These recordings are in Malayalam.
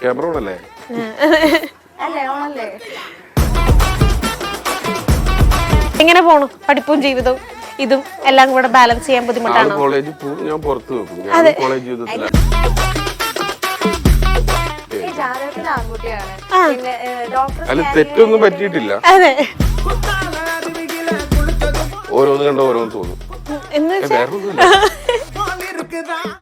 ക്യാമറ ഓണല്ലേ അല്ലേ എങ്ങനെ പോണു? പഠിപ്പും ജീവിതവും ഇതും എല്ലാം കൂടെ ബാലൻസ് ചെയ്യാൻ ബുദ്ധിമുട്ടാണ്? കോളേജ് ഞാൻ പുറത്ത് നോക്കും. ഞാൻ കോളേജ് ജീവിതത്തിലാണ് അല്ല തെറ്റൊന്നും പറ്റിയിട്ടില്ല. അതെ. ഓരോന്ന് കണ്ടോ ഓരോന്ന് തോന്നും. എന്ന്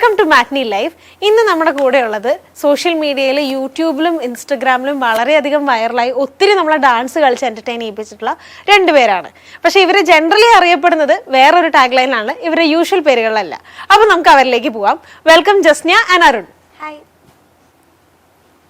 വെൽക്കം ടു മാറ്റ്നി ലൈഫ്. ഇന്ന് നമ്മുടെ കൂടെ ഉള്ളത് സോഷ്യൽ മീഡിയയിൽ യൂട്യൂബിലും ഇൻസ്റ്റഗ്രാമിലും വളരെയധികം വൈറലായി ഒത്തിരി നമ്മളെ ഡാൻസ് കളിച്ച് എന്റർടൈൻ ചെയ്യിപ്പിച്ചിട്ടുള്ള രണ്ടുപേരാണ് പക്ഷേ ഇവരെ ജനറലി അറിയപ്പെടുന്നത് വേറൊരു ടാഗ് ലൈനാണ് ഇവരെ യൂഷ്വൽ പേരുകളല്ല അപ്പോൾ നമുക്ക് അവരിലേക്ക് പോവാം. Welcome Jasniya and Arun. Hi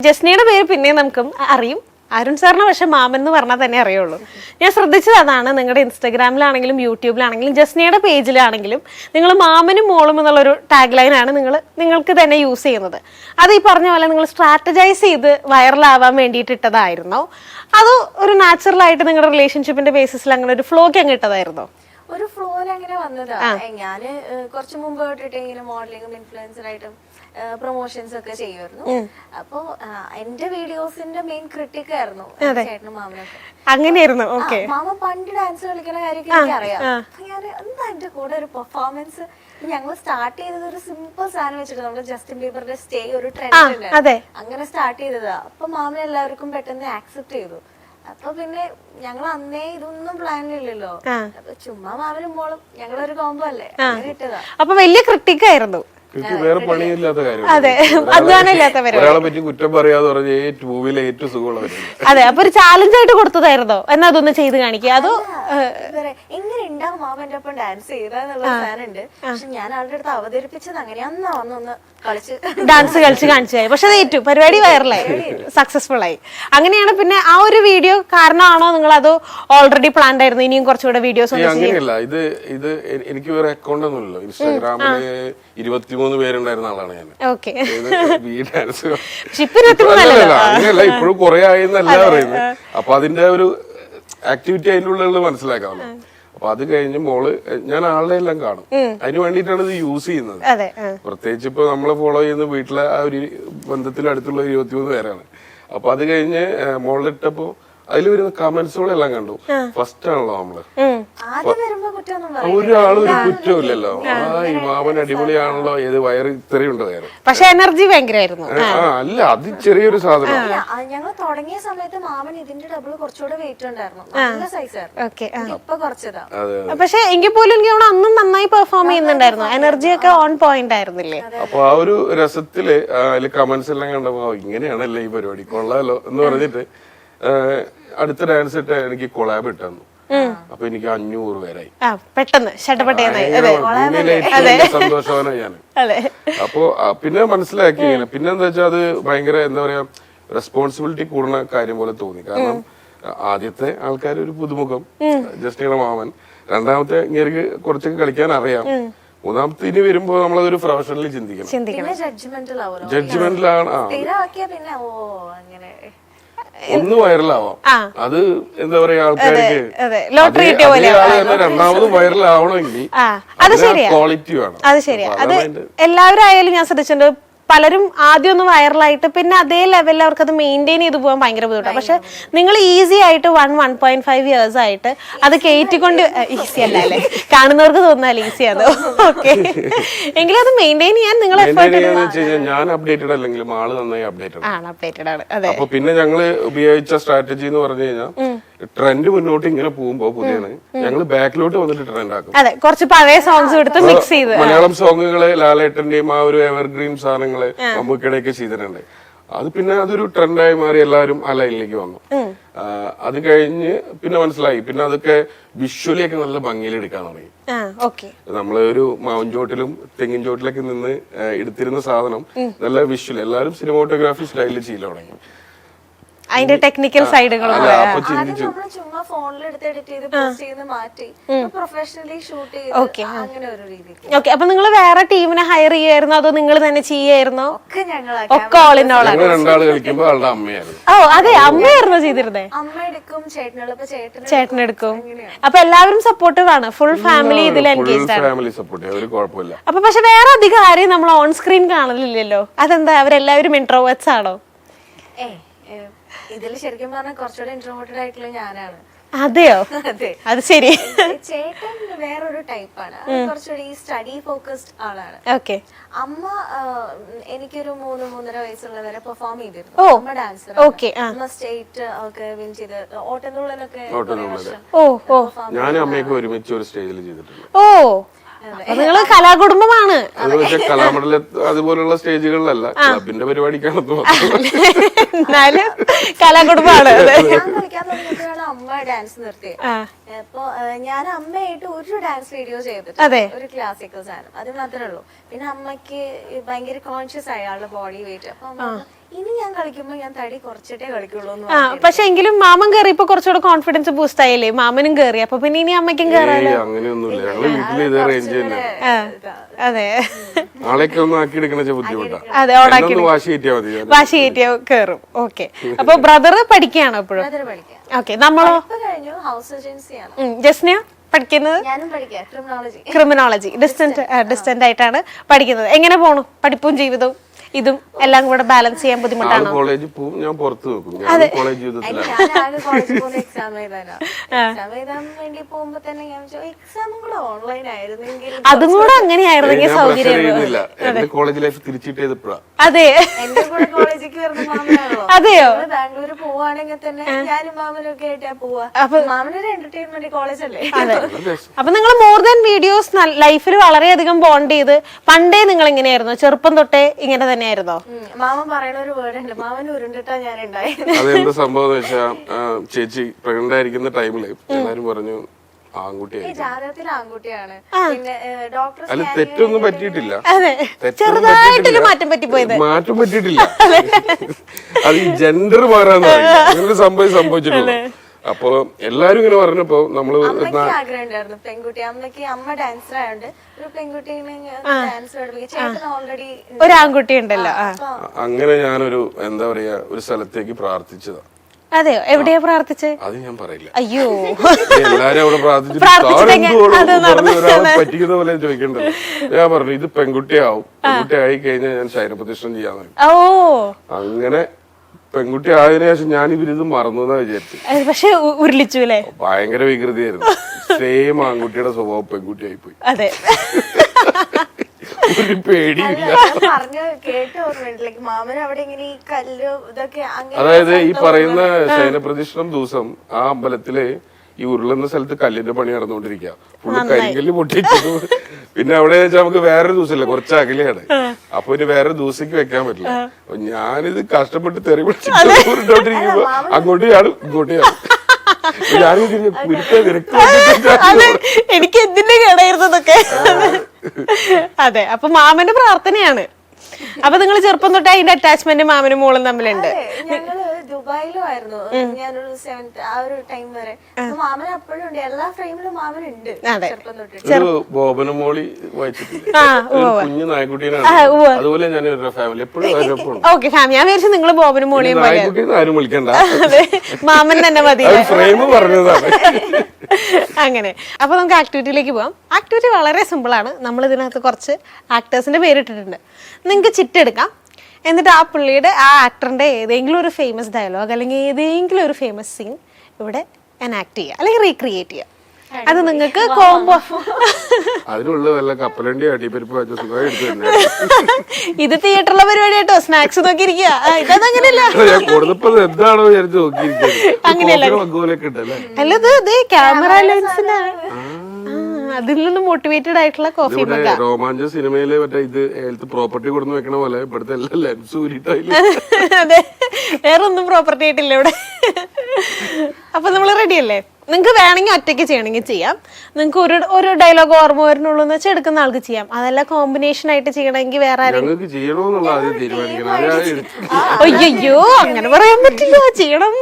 ജസ്നയുടെ പേര് പിന്നെ നമുക്കും അറിയും. അരുൺ സാറിന് പക്ഷെ മാമൻ എന്ന് പറഞ്ഞാൽ തന്നെ അറിയുള്ളൂ. ഞാൻ ശ്രദ്ധിച്ചത് അതാണ്. നിങ്ങളുടെ ഇൻസ്റ്റാഗ്രാമിലാണെങ്കിലും യൂട്യൂബിലാണെങ്കിലും ജസ്നയുടെ പേജിലാണെങ്കിലും നിങ്ങൾ മാമനും മോളും എന്നുള്ളൊരു ടാഗ് ലൈനാണ് നിങ്ങൾ നിങ്ങൾക്ക് തന്നെ യൂസ് ചെയ്യുന്നത്. അത് ഈ പറഞ്ഞ പോലെ നിങ്ങൾ സ്ട്രാറ്റജൈസ് ചെയ്ത് വൈറലാവാൻ വേണ്ടിയിട്ട് ഇട്ടതായിരുന്നോ? അതോ ഒരു നാച്ചുറൽ ആയിട്ട് നിങ്ങളുടെ റിലേഷൻഷിപ്പിന്റെ ബേസിസിൽ അങ്ങനെ ഒരു ഫ്ലോക്ക് അങ്ങ് ഇട്ടതായിരുന്നോ? ഒരു ഫ്ലോയിൽ അങ്ങനെ വന്നതാ. ഞാൻ കുറച്ച് മുമ്പ് തൊട്ടിട്ട് ഇങ്ങനെ മോഡലിംഗും ഇൻഫ്ലുവൻസറായിട്ടും പ്രൊമോഷൻസ് ഒക്കെ ചെയ്യുമായിരുന്നു. അപ്പോ എന്റെ വീഡിയോസിന്റെ മെയിൻ ക്രിട്ടിക് ആയിരുന്നു ചേട്ടനും മാമനൊക്കെ. അങ്ങനെയായിരുന്നു. മാമ പണ്ട് ഡാൻസ് കളിക്കുന്ന കാര്യമൊക്കെ എനിക്കറിയാം. അപ്പൊ ഞാൻ എന്താ എന്റെ കൂടെ ഒരു പെർഫോമൻസ് ഞങ്ങൾ സ്റ്റാർട്ട് ചെയ്തത് ഒരു സിമ്പിൾ സാധനം വെച്ചിട്ട് നമ്മുടെ ജസ്റ്റിൻ ബീബറിന്റെ സ്റ്റേ ഒരു ട്രെൻഡ്. അങ്ങനെ സ്റ്റാർട്ട് ചെയ്തതാ. അപ്പൊ മാമൻ എല്ലാവർക്കും പെട്ടെന്ന് ആക്സെപ്റ്റ് ചെയ്തു. അപ്പൊ പിന്നെ ഞങ്ങൾ അന്നേ ഇതൊന്നും പ്ലാനില്ലല്ലോ അപ്പൊ ചുമ്മാ മാമനും മോളും ഞങ്ങളൊരു കോംബോ അല്ലേ? അങ്ങനെ ഇട്ടതാ. അപ്പൊ വലിയ ക്രിട്ടിക് ആയിരുന്നു. എനിക്ക് വേറെ പണിയില്ലാത്ത കാര്യം അതെ ഒരാളെ പറ്റി കുറ്റം പറയാതെ പറഞ്ഞ ഏ ടൂവിൽ ഏറ്റവും സുഖമുള്ളവരാണ് അതെ അപ്പൊ ഒരു ചാലഞ്ച് ആയിട്ട് കൊടുത്തതായിരുന്നോ? എന്നാ അതൊന്ന് ചെയ്ത് കാണിക്കുക അതോ എങ്ങനെ ഉണ്ടാവും? മാമന്റെ ഒപ്പം ഡാൻസ് ചെയ്തെന്നുള്ള പക്ഷെ ഞാൻ ആളുടെ അടുത്ത് അവതരിപ്പിച്ചത് അങ്ങനെ അന്നാ വന്നൊന്ന് ഡാൻസ് കളിച്ച് കാണിച്ചായി പക്ഷെ അത് ഏറ്റു പരിപാടി വൈറലായി. സക്സസ്ഫുൾ ആയി അങ്ങനെയാണ് പിന്നെ ആ ഒരു വീഡിയോ കാരണമാണോ നിങ്ങൾ അത് ഓൾറെഡി പ്ലാൻ ആയിരുന്നു? ഇനിയും കുറച്ചുകൂടെ വീഡിയോസ് അങ്ങനെയല്ല. ഇത് ഇത് എനിക്ക് വേറെ അക്കൗണ്ട് ഒന്നുമില്ലല്ലോ ഇൻസ്റ്റാഗ്രാമിൽ ഇരുപത്തിമൂന്ന് പേരുണ്ടായിരുന്ന ആളാണ് ഞാൻ. ഓക്കെ. ഇത് ഡാൻസ് പക്ഷെ അല്ലല്ല, അങ്ങനെയല്ല ഇപ്പോഴും കുറെ ആയെന്നല്ല പറയുന്നത്. അപ്പൊ അതിന്റെ ഒരു ആക്ടിവിറ്റി അതിനുള്ള ഉള്ളിൽ മനസ്സിലാക്കാമല്ലോ അപ്പൊ അത് കഴിഞ്ഞ് മോൾ ഞാൻ ആളുടെ എല്ലാം കാണും. അതിന് വേണ്ടിയിട്ടാണ് ഇത് യൂസ് ചെയ്യുന്നത്. പ്രത്യേകിച്ച് ഇപ്പൊ നമ്മളെ ഫോളോ ചെയ്യുന്ന വീട്ടിലെ ആ ഒരു ബന്ധത്തിൽ അടുത്തുള്ള ഇരുപത്തിമൂന്ന് പേരാണ്. അപ്പൊ അത് കഴിഞ്ഞ് മോളിൽ ഇട്ടപ്പോ അതിൽ വരുന്ന കമന്റ്സുകളെല്ലാം കണ്ടു ഫസ്റ്റ് ആണല്ലോ നമ്മൾ. ഒരാളും ഒരു കുറ്റമില്ലല്ലോ. ആ ഈ മാമൻ അടിപൊളിയാണല്ലോ ഏത് വയറ് ഇത്രയുണ്ട് വയറ് പക്ഷെ എനർജി ഭയങ്കരമായിരുന്നു. ആ അല്ല അത് ചെറിയൊരു സാധനം. ഞങ്ങൾ തുടങ്ങിയ സമയത്ത് മാമൻ ഇതിന്റെ ഡബിൾ കുറച്ചുകൂടെ വെയിറ്റ് ഉണ്ടായിരുന്നു. നല്ല ഇപ്പൊ കുറച്ചതാ. പക്ഷെ എങ്കിൽ പോലും എനിക്ക് തോന്നുന്നു അന്നും നന്നായി പെർഫോം ചെയ്യുന്നുണ്ടായിരുന്നു. എനർജി ഒക്കെ ഓൺ പോയിന്റ് ആയിരുന്നില്ലേ? അപ്പൊ ആ ഒരു രസത്തിൽ കമന്റ്സ് എല്ലാം കണ്ടപ്പോ ഇങ്ങനെയാണല്ലേ ഈ പരിപാടി കൊള്ളാലോ എന്ന് പറഞ്ഞിട്ട് അടുത്ത ഡാൻസ് ഇട്ട് എനിക്ക് കൊളാബ് ഇട്ടു അപ്പൊ എനിക്ക് അഞ്ഞൂറ് പേരായി. ആ പെട്ടെന്ന് സന്തോഷവാനാണ് ഞാൻ. അതെ. അപ്പോ പിന്നെ മനസ്സിലാക്കി ഇങ്ങനെ. പിന്നെ എന്താ വെച്ചാൽ അത് ഭയങ്കര എന്താ പറയാ റെസ്പോൺസിബിലിറ്റി കൂടുന്ന കാര്യം പോലെ തോന്നി. കാരണം ആദ്യത്തെ ആൾക്കാർ ഒരു പുതുമുഖം ജസ്റ്റ് ഇങ്ങനെ മാമൻ. രണ്ടാമത്തെ ഇങ്ങനെ കുറച്ചൊക്കെ കളിക്കാൻ അറിയാം. മൂന്നാമത്തെ ഇനി വരുമ്പോ നമ്മളതൊരു പ്രൊഫഷണലി ചിന്തിക്കണം. ജഡ്ജ്മെന്റിലാണ് ആ സ്ഥിരമാക്കിയ പിന്നെ ഓ അങ്ങനെ ഒന്ന് വൈറലാവാം. അത് എന്താ പറയാ ആൾക്കാർക്ക്. ലോട്ടറി കിട്ടിയ പോലെ രണ്ടാമത് വൈറലാവണമെങ്കിൽ അത് ശരിയാ. ക്വാളിറ്റി വേണം. അത് ശരിയാ. അത് എല്ലാവരും ആയാലും ഞാൻ ശ്രദ്ധിച്ചിട്ടുണ്ട് പലരും ആദ്യം ഒന്ന് വൈറലായിട്ട് പിന്നെ അതേ ലെവലിൽ അവർക്ക് അത് മെയിന്റെയിൻ ചെയ്ത് പോകാൻ ഭയങ്കര ബുദ്ധിമുട്ടാണ്. പക്ഷെ നിങ്ങൾ ഈസി ആയിട്ട് one one point five years ആയിട്ട് അത് കയറ്റിക്കൊണ്ട് ഈസി അല്ല അല്ലേ? കാണുന്നവർക്ക് തോന്നാൽ ഈസിയാണ് ഓക്കെ എങ്കിലും അത് മെയിന്റെയിൻ ചെയ്യാൻ നിങ്ങൾ ഞാൻ അപ്ഡേറ്റഡ് അല്ലെങ്കിലും ആൾ നന്നായി അപ്ഡേറ്റഡ് ആണ്. അപ്ഡേറ്റഡ് ആണ്. അതെ. അപ്പൊ പിന്നെ ഞങ്ങൾ ഉപയോഗിച്ച സ്ട്രാറ്റജി എന്ന് പറഞ്ഞു കഴിഞ്ഞാൽ ട്രെൻഡ് മുന്നോട്ട് ഇങ്ങനെ പോകുമ്പോ പുതിയാണ്. ഞങ്ങൾ ബാക്കിലോട്ട് വന്നിട്ട് ട്രെൻഡ് ആക്കും. അതെ കുറച്ച് പഴയ സോങ്സ് എടുത്ത് മിക്സ് ചെയ്ത്. മലയാളം സോങ്ങുകൾ ലാലേട്ടന്റെയും ആ ഒരു എവർഗ്രീൻ സാധനങ്ങൾ മമ്മൂക്കയുടെയൊക്കെ ചെയ്തിട്ടുണ്ട്. അത് പിന്നെ അതൊരു ട്രെൻഡായി മാറി എല്ലാവരും ആ ലൈനിലേക്ക് വന്നു അത് കഴിഞ്ഞ് പിന്നെ മനസ്സിലായി. പിന്നെ അതൊക്കെ വിഷ്വലി ഒക്കെ നല്ല ഭംഗിയിൽ എടുക്കാൻ തുടങ്ങി. നമ്മൾ ഒരു മാവിൻ ചോട്ടിലും തെങ്ങിൻ ചോട്ടിലൊക്കെ നിന്ന് എടുത്തിരുന്ന സാധനം നല്ല വിഷ്വൽ എല്ലാവരും സിനിമോട്ടോഗ്രാഫി സ്റ്റൈലിൽ ചെയ്യൽ തുടങ്ങി. അതിന്റെ ടെക്നിക്കൽ സൈഡുകളും ചുമ്മാ ഫോണിൽ എടുത്ത് എഡിറ്റ് ചെയ്ത് പോസ്റ്റ് ചെയ്ത് മാറ്റി. പ്രൊഫഷണലി ഷൂട്ട് ചെയ്ത് അങ്ങനെ ഒരു രീതി ഓക്കെ അപ്പൊ നിങ്ങൾ വേറെ ടീമിനെ ഹയർ ചെയ്യായിരുന്നോ അതോ നിങ്ങൾ തന്നെ ചെയ്യായിരുന്നോ ഒക്കെ ഓൾ ഇൻ ഓൾ ഓ അതെ അമ്മയായിരുന്നോ ചെയ്തിരുന്നേ? അമ്മ എടുക്കും ചേട്ടൻ ചേട്ടനെടുക്കും അപ്പൊ എല്ലാവരും സപ്പോർട്ടീവ് ആണ്. ഫുൾ ഫാമിലി ഇതിൽ എൻഗേജ് എൻഗേജ്ഡ് ആണ്. അപ്പൊ പക്ഷെ വേറെ അധികം ആരെയും നമ്മൾ ഓൺ സ്ക്രീൻ കാണലില്ലല്ലോ. അതെന്താ? അവരെല്ലാവരും ഇൻട്രോവേർട്സ് ആണോ? ഏ ഇതിൽ ശരിക്കും പറഞ്ഞാൽ കുറച്ചുകൂടെ ഇൻട്രോവേർട്ടഡ് ആയിട്ടുള്ള ഞാനാണ്. അതെയോ? അതെ. അത് ശരി. ചേട്ടൻ വേറൊരു ടൈപ്പാണ്. കുറച്ചുകൂടി ഈ സ്റ്റഡി ഫോക്കസ്ഡ് ആളാണ്. ഓക്കെ. അമ്മ എനിക്കൊരു മൂന്ന് മൂന്നര വയസ്സുള്ള വരെ പെർഫോം. ചെയ്തിരുന്നു അമ്മ ഡാൻസർ ഓക്കെ അമ്മ സ്റ്റേറ്റ് ഒക്കെ വിൻ ചെയ്ത് ഓട്ടംതുള്ളലൊക്കെ ഓട്ടംതുള്ളൽ. ഓ ഓ. ഞാനും അമ്മയൊക്കെ ഒരുമിച്ച് ഒരു സ്റ്റേജിൽ ചെയ്തിട്ടുണ്ട്. ഓ. നിങ്ങൾ കലാകുടുംബമാണ്. അത് പക്ഷെ കലാമണ്ഡല അതുപോലുള്ള സ്റ്റേജുകളിലല്ല. ക്ലബിന്റെ പരിപാടിക്കാണ് എന്നാലും കലാകുടുംബമാണ്. അമ്മ ഡാൻസ് നിർത്തി. അപ്പൊ ഞാൻ അമ്മയായിട്ട് ഒരു ഡാൻസ് വീഡിയോ ചെയ്തിട്ട് ചെയ്തിട്ടുണ്ട് ഒരു ക്ലാസിക്കൽ സാധനം. അത് മാത്രമേ ഉള്ളൂ. പിന്നെ അമ്മയ്ക്ക് ഭയങ്കര കോൺഷ്യസ് ആയി ആളുടെ ബോഡി വെയിറ്റ് അപ്പൊ ഇനി ഞാൻ ഞാൻ തടി കുറച്ചിട്ടേ കളിക്കുള്ളൂ എന്ന് ആ പക്ഷെ എങ്കിലും മാമൻ കേറിയപ്പോ കുറച്ചുകൂടെ കോൺഫിഡൻസ് ബൂസ്റ്റ് ആയില്ലേ? മാമനും കേറി. അപ്പൊ പിന്നെ ഇനി അമ്മയ്ക്കും കയറാലോ ഏയ് അങ്ങനെയൊന്നുമില്ല. ഞങ്ങൾ വീട്ടിൽ ഇത് റേഞ്ച് തന്നെ. അതെ. ആളെയൊക്കെ ഒന്ന് ആക്കി എടുക്കണ ബുദ്ധിമുട്ടാ. അതെ ഓണാക്കി എന്നൊന്ന് വാശി കയറ്റിയാ മതി. ഞാൻ വാശി കയറ്റിയ കയറും ഓക്കെ. അപ്പൊ ബ്രദർ പഠിക്കുകയാണോ എപ്പോഴും അതിന് പഠിക്കാം. ഓക്കെ നമ്മളോ? ഇപ്പൊ കഴിഞ്ഞു. ഹൗസ് ഏജൻസിയാണ് ജസ്നയ? പഠിക്കുന്നത്? ഞാനും പഠിക്കാം. ക്രിമിനോളജി ക്രിമിനോളജി ഡിസ്റ്റന്റ് ഡിസ്റ്റന്റ് ആയിട്ടാണ് പഠിക്കുന്നത്. എങ്ങനെ പോണു പഠിപ്പും ജീവിതവും? ഇതും എല്ലാം കൂടെ ബാലൻസ് ചെയ്യാൻ ബുദ്ധിമുട്ടാണ്? കോളേജിൽ പോവും ഞാൻ പുറത്ത് നോക്കും ഞാൻ കോളേജ് ജീവിതത്തിലാണ് തന്നെ അതും കൂടെ അങ്ങനെയായിരുന്നെങ്കിൽ സൗകര്യം. എന്റെ കോളേജ് ലൈഫ് തിരിച്ചിട്ട് അതെ. അതെയോ? ബാംഗ്ലൂർ പോവാണെങ്കിൽ തന്നെ ഞാനും മാമനും ഒക്കെ ആയിട്ടാ പോവാ. മാമനൊരു എന്റർടൈൻമെന്റ് കോളേജ് അല്ലേ? അപ്പൊ നിങ്ങൾ മോർ ദാൻ വീഡിയോസ് ലൈഫിൽ വളരെയധികം ബോണ്ട് ചെയ്ത് പണ്ടേ നിങ്ങൾ എങ്ങനെയായിരുന്നു ചെറുപ്പം തൊട്ടേ ഇങ്ങനെ തന്നെയായിരുന്നോ മാമൻ പറയണ ഒരു വേർഡ് ഉണ്ട്. മാമൻ ഉരുണ്ടിട്ടാ ഞാൻ ഉണ്ടായി അതെന്താ സംഭവം വെച്ചാ ചേച്ചി പ്രഗ്നന്റ് ആയിരിക്കുന്ന ടൈമിൽ എല്ലാരും പറഞ്ഞു ആൺകുട്ടിയാണ്. പിന്നെ ഡോക്ടർ അല്ല തെറ്റൊന്നും പറ്റിയിട്ടില്ല. ചെറുതായിട്ടൊരു. മാറ്റം പറ്റിപ്പോയത്. മാറ്റം പറ്റിയിട്ടില്ല. അത്. ഈ ജെൻഡർ മാറാന്നാണ് അങ്ങനെ സംഭവം സംഭവിച്ചിട്ടുള്ളൂ. അപ്പൊ എല്ലാരും ഇങ്ങനെ പറഞ്ഞപ്പോ നമ്മൾ അമ്മയ്ക്ക് ആഗ്രഹം ഉണ്ടായിരുന്നു പെൺകുട്ടി. അമ്മ ഡാൻസർ ആയതുകൊണ്ട് ഒരു പെൺകുട്ടീനെ ഡാൻസ് പഠിപ്പിക്കും ഓൾറെഡി ഒരു ആൺകുട്ടി ഉണ്ടല്ലോ. അങ്ങനെ ഞാനൊരു എന്താ പറയാ ഒരു സ്ഥലത്തേക്ക് പ്രാർത്ഥിച്ചതാ. അതെയോ? എവിടെയാ പ്രാർത്ഥിച്ചേ? അത് ഞാൻ പറയില്ല. അയ്യോ. എല്ലാരും അവിടെ പ്രാർത്ഥിച്ചു പറ്റിക്കുന്ന പോലെ ചോദിക്കേണ്ടത് ഞാൻ പറഞ്ഞു ഇത് പെൺകുട്ടിയാവും. പെൺകുട്ടി ആയി കഴിഞ്ഞാൽ ഞാൻ ശയനപ്രതിഷ്ഠം ചെയ്യാൻ അങ്ങനെ പെൺകുട്ടി ആയതിനു ശേഷം ഞാൻ ഇവരിത് മറന്നു എന്നാ വിചാരിച്ചു പക്ഷെ ഉരുളിച്ചു അല്ലേ ഭയങ്കര വികൃതിയായിരുന്നു. സെയിം ആൺകുട്ടിയുടെ സ്വഭാവം പെൺകുട്ടിയായി പോയി അതെ. ഒരു പേടിയില്ല. പറഞ്ഞ് കേട്ട് ഓർമ്മയുണ്ട് മാമൻ അവിടെ ഇങ്ങനെ ഈ കല്ല് ഇതൊക്കെ അങ്ങനെ അതായത് ഈ പറയുന്ന ശയനപ്രതിഷ്ഠം ദിവസം ആ അമ്പലത്തിൽ ഈ ഉരുളുന്ന സ്ഥലത്ത് കല്ലിന്റെ പണി നടന്നുകൊണ്ടിരിക്കുക. ഫുള്ള് കരിങ്കല്ല് പൊട്ടിച്ചു പിന്നെ അവിടെ വെച്ചാൽ നമുക്ക് വേറൊരു ദിവസമല്ല കുറച്ച് അകലെയാണ്. അപ്പൊ ഇനി വേറെ ദിവസത്തേക്ക് വെക്കാൻ പറ്റില്ല. അപ്പൊ ഞാനിത് കഷ്ടപ്പെട്ട് തെറി പിടിച്ചിട്ടുണ്ടോണ്ടിരിക്കുമ്പോ അങ്ങോട്ടും അങ്ങോട്ട് ചാടും ഇങ്ങോട്ട് ചാടും എനിക്ക് എന്തിന്റെ കേടായിരുന്നതൊക്കെ അതെ. അപ്പൊ മാമന്റെ പ്രാർത്ഥനയാണ്. അപ്പൊ നിങ്ങൾ ചെറുപ്പം തൊട്ടേ അതിന്റെ അറ്റാച്ച്മെന്റ് മാമനും മോളും തമ്മിലുണ്ട്. ഞങ്ങൾ ദുബായിലും ആയിരുന്നു. ഞാനൊരു സെവൻത് ആ ഒരു ടൈം വരെ. മാമൻ അപ്പോഴും ഉണ്ട്. എല്ലാ ഫ്രെയിമിലും മാമൻ ഉണ്ട്. ചെറുപ്പം തൊട്ട് ഒരു ബോബനമോളി വായിച്ചിട്ടില്ലേ? ഒരു കുഞ്ഞു നായ്ക്കുട്ടീനാണ് അതുപോലെ ഞാൻ ഒരു ഫാമിലി എപ്പോഴും അവരൊപ്പം ഓക്കെ ഫാമിലി. ഞാൻ വിചാരിച്ചു നിങ്ങൾ ബോബനും മോളിയും ആരും വിളിക്കണ്ട. മാമൻ തന്നെ മതി. അത് ഫ്രെയിം പറഞ്ഞതാണ്. അങ്ങനെ. അപ്പൊ നമുക്ക് ആക്ടിവിറ്റിയിലേക്ക് പോവാം. ആക്ടിവിറ്റി വളരെ സിമ്പിൾ ആണ്. നമ്മൾ ഇതിനകത്ത് കുറച്ച് ആക്ടേഴ്സിന്റെ പേരിട്ടിട്ടുണ്ട്. നിങ്ങൾക്ക് ചിട്ടെടുക്കാം എന്നിട്ട് ആ പുള്ളിയുടെ ആ ആക്ടറിന്റെ ഏതെങ്കിലും ഒരു ഫേമസ് ഡയലോഗ് അല്ലെങ്കിൽ ഏതെങ്കിലും ഒരു ഫേമസ് സീൻ ഇവിടെ എനാക്ട് ചെയ്യുക അല്ലെങ്കിൽ റീക്രിയേറ്റ് ചെയ്യുക. അത് നിങ്ങൾക്ക് കോംബോ അതിനുള്ള വല്ല കപ്പലണ്ടി അടിപരിപ്പ് ഇത് തിയേറ്ററിലെ പരിപാടി കേട്ടോ സ്നാക്സ് നോക്കിയിരിക്കുക. ഇതത് അങ്ങനെയല്ല. എന്താണോ വിചാരിച്ച് നോക്കിയിരിക്കുന്നത്. വഗ്ഗോലൊക്കെ ഉണ്ടല്ലേ അല്ല? ഇത് ഇതേ ക്യാമറ ലെൻസിനാണ് അതിൽ നിന്ന് മോട്ടിവേറ്റഡ് ആയിട്ടുള്ള കോഫി ഇവിടെ രോമാഞ്ച സിനിമയിലെ മറ്റേ ഇത് ഹെൽത്ത് പ്രോപ്പർട്ടി കൊടുന്ന് വെക്കണ പോലെ ഇവിടുത്തെ എല്ലാ ലെൻസ് ഊരിട്ടായില്ല അതെ. വേറെ ഒന്നും പ്രോപ്പർട്ടി ആയിട്ടില്ല ഇവിടെ. അപ്പൊ നമ്മൾ റെഡി അല്ലേ? നിങ്ങൾക്ക് വേണമെങ്കിൽ ഒറ്റയ്ക്ക് ചെയ്യണമെങ്കിൽ ചെയ്യാം. നിങ്ങൾക്ക് ഒരു ഒരു ഡയലോഗ് ഓർമ്മ വരുന്നുള്ളൂ എന്ന് വെച്ചാൽ എടുക്കുന്ന ആൾക്ക് ചെയ്യാം. അതല്ല കോമ്പിനേഷൻ ആയിട്ട് ചെയ്യണമെങ്കിൽ വേറെ അയ്യോ അങ്ങനെ പറയാൻ പറ്റില്ല. ചെയ്യണം.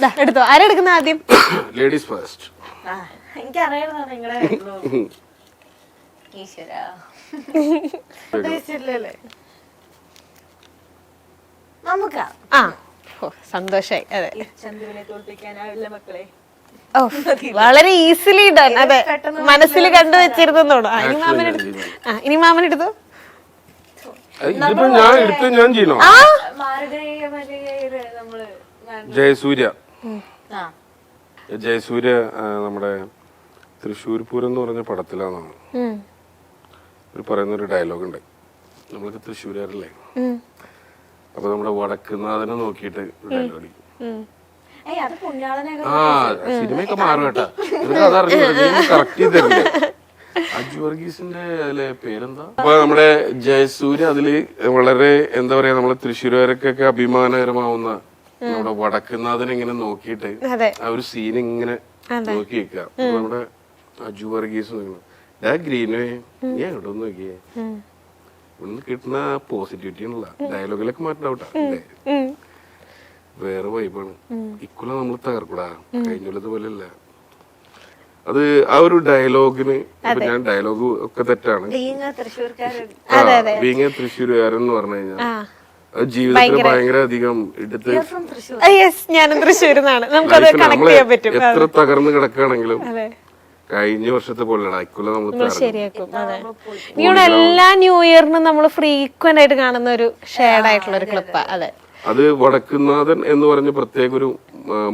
ദാ, എടുത്തോ. ആരെടുക്കുന്ന ആദ്യം? ലേഡീസ് ഫസ്റ്റ് എനിക്കറിയായിരുന്നു നിങ്ങളുടെ ഈശ്വര. ഉദ്ദേശിച്ചില്ലല്ലേ നമുക്കാ ആ ഓ സന്തോഷായി അതെ. ചന്ദ്രനെ തോൽപ്പിക്കാനാവില്ല മക്കളെ. ഓ വളരെ ഈസിലി ഡൺ അതെ മനസ്സിൽ കണ്ടു വെച്ചിരുന്നോളൂ ഇനി മാമൻ എടുത്തു ആ ഇനി മാമൻ എടുത്തു? ഇതിപ്പോ ഞാൻ എടുത്ത് ഞാൻ ചെയ്യണോ. ജയസൂര്യ. ആ. ജയസൂര്യ നമ്മുടെ തൃശ്ശൂർ പൂരം എന്ന് പറഞ്ഞ പടത്തിലാണോ ഉം. ഒരു പറയുന്ന ഒരു ഡയലോഗ് ഉണ്ട് നമ്മളൊക്കെ തൃശ്ശൂരുകാരല്ലേ? ഉം. അപ്പൊ നമ്മുടെ വടക്കുന്നാഥനെ നോക്കിയിട്ട് ഡയലോഗ് ആ സിനിമയൊക്കെ മാറും കേട്ടാ. അതറിഞ്ഞു കറക്റ്റ് അജു വർഗീസിന്റെ അതിലെ പേരെന്താ? അപ്പൊ നമ്മുടെ ജയസൂര്യ അതിൽ വളരെ എന്താ പറയാ നമ്മളെ തൃശ്ശൂരുകാർക്കൊക്കെ അഭിമാനകരമാവുന്ന നമ്മുടെ വടക്കുന്നാഥനെ ഇങ്ങനെ നോക്കിയിട്ട് ആ ഒരു സീൻ ഇങ്ങനെ നോക്കി വെക്കുക നമ്മുടെ അജു വർഗീസ് ഞാൻ ഗ്രീനേ നീ അങ്ങോട്ട് ഒന്ന് നോക്കിയേ? ഇവിടുന്ന് കിട്ടുന്ന പോസിറ്റിവിറ്റി ആണല്ല ഡയലോഗിലൊക്കെ മാറ്റണ്ടാവട്ടെ. അല്ലേ? ഉം. വേറെ വൈബാണ്. ഇക്കൊല്ലം നമ്മൾ തകർക്കൂടാ. കഴിഞ്ഞ കൊല്ലത്തെ പോലെയല്ല. അത് ആ ഒരു ഡയലോഗിന് ഞാൻ ഡയലോഗ് ഒക്കെ തെറ്റാണ്. ബീങ് തൃശ്ശൂരുകാരൻ എന്ന് പറഞ്ഞു കഴിഞ്ഞാൽ. ആ. ജീവിതത്തിൽ ഭയങ്കര. അധികം എടുത്ത് ഫ്രം തൃശ്ശൂർ. യെസ് ഞാനും തൃശ്ശൂരിന്നാണ് നമുക്കത് കണക്ട് ചെയ്യാൻ പറ്റും. എത്ര തകർന്ന് കിടക്കുകയാണെങ്കിലും കഴിഞ്ഞ വർഷത്തെ പോലെയാണ് ഇക്കൊല്ലം നമ്മൾ ശരിയാക്കും. അതെ. ഇവിടെ എല്ലാ ന്യൂ ഇയറിനും നമ്മൾ ഫ്രീക്വന്റ് ആയിട്ട് കാണുന്ന ഒരു ഷെയർഡ് ആയിട്ടുള്ള ഒരു ക്ലിപ്പ് അതെ. അത്. വടക്കുന്നാഥൻ എന്ന് പറഞ്ഞ പ്രത്യേക ഒരു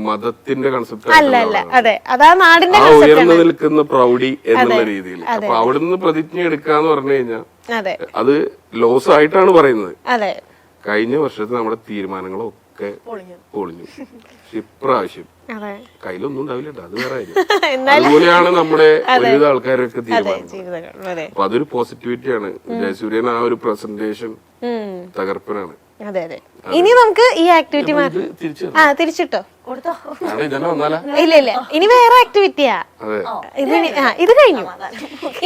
മതത്തിന്റെ കൺസെപ്റ്റ് അല്ല അല്ല. അതെ. അതാ നാടിന്റെ ഉയർന്നു നിൽക്കുന്ന പ്രൗഢി എന്നുള്ള രീതിയിൽ. അപ്പൊ അവിടെ നിന്ന് പ്രതിജ്ഞ എടുക്കാന്ന് പറഞ്ഞു കഴിഞ്ഞാൽ അതെ. അത് ലോസ് ആയിട്ടാണ് പറയുന്നത്. അതെ. കഴിഞ്ഞ വർഷത്തെ നമ്മുടെ തീരുമാനങ്ങളൊക്കെ പൊളിഞ്ഞു. പക്ഷെ ഇപ്രാവശ്യം കയ്യിലൊന്നും ഉണ്ടാവില്ല അത് വേറെ. അതുപോലെയാണ് നമ്മുടെ ഒരുവിധ ആൾക്കാരൊക്കെ തീരുമാനം അപ്പൊ അതൊരു പോസിറ്റിവിറ്റിയാണ് ജയസൂര്യൻ ആ ഒരു പ്രസന്റേഷൻ. തകർപ്പനാണ്. അതെ അതെ. ഇനി നമുക്ക് ഈ ആക്ടിവിറ്റി ആ തിരിച്ചിട്ടോ? കൊടുത്തോ? അവിടെ വന്നാലാ? ഇല്ല ഇല്ല. ഇനി വേറെ ആക്ടിവിറ്റിയാ അതെ. ഇത് ഇത് കഴിഞ്ഞു.